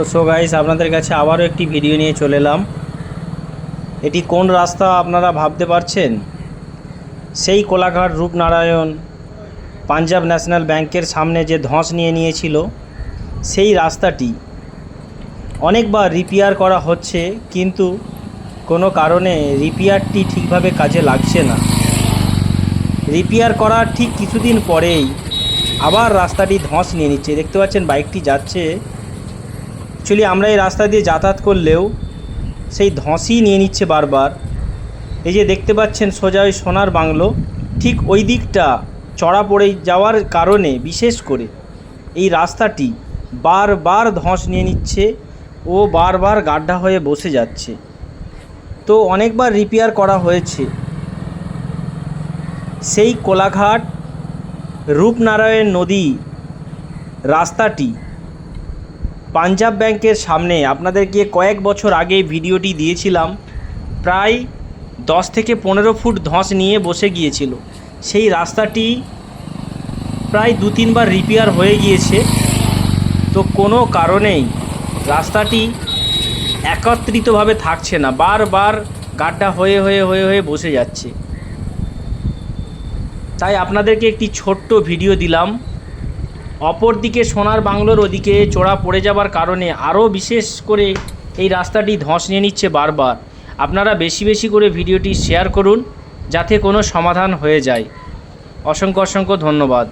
তো so guys আপনাদের কাছে আবারও একটি ভিডিও নিয়ে চলে এলাম। এটি কোন রাস্তা আপনারা ভাবতে পারছেন? সেই কোলাঘাট রূপনারায়ণ পাঞ্জাব ন্যাশনাল ব্যাংকের সামনে যে ধস নিয়ে নিয়েছিল, সেই রাস্তাটি অনেকবার রিপেয়ার করা হচ্ছে, কিন্তু কোনো কারণে রিপেয়ারটি ঠিকভাবে কাজে লাগছে না। রিপেয়ার করার ঠিক কিছুদিন পরেই আবার রাস্তাটি ধস নিয়ে নিচ্ছে। দেখতে পাচ্ছেন বাইকটি যাচ্ছে। অ্যাকচুয়ালি আমরা এই রাস্তা দিয়ে যাতায়াত করলেও সেই ধসই নিয়ে নিচ্ছে বারবার। এই যে দেখতে পাচ্ছেন সোজা ওই সোনার বাংলো, ঠিক ওই দিকটা চড়া পড়ে যাওয়ার কারণে বিশেষ করে এই রাস্তাটি বারবার ধস নিয়ে নিচ্ছে ও বারবার গাড্ডা হয়ে বসে যাচ্ছে। তো অনেকবার রিপেয়ার করা হয়েছে। সেই কোলাঘাট রূপনারায়ণ নদী রাস্তাটি পাঞ্জাব ব্যাংকের সামনে আপনাদেরকে কয়েক বছর আগে ভিডিওটি দিয়েছিলাম, প্রায় দশ থেকে পনেরো ফুট ধস নিয়ে বসে গিয়েছিল। সেই রাস্তাটি প্রায় দু তিনবার রিপেয়ার হয়ে গিয়েছে। তো কোনো কারণেই রাস্তাটি একত্রিতভাবে থাকছে না, বারবার গাড্ডা হয়ে হয়ে হয়ে হয়ে বসে যাচ্ছে। তাই আপনাদেরকে একটি ছোট্ট ভিডিও দিলাম। অপরদিকে সোনার বাংলোর ওদিকে চোরা পড়ে যাবার কারণে আরও বিশেষ করে এই রাস্তাটি ধস নিয়ে নিচ্ছে বারবার। আপনারা বেশি বেশি করে ভিডিওটি শেয়ার করুন, যাতে কোনো সমাধান হয়ে যায়। অসংখ্য অসংখ্য ধন্যবাদ।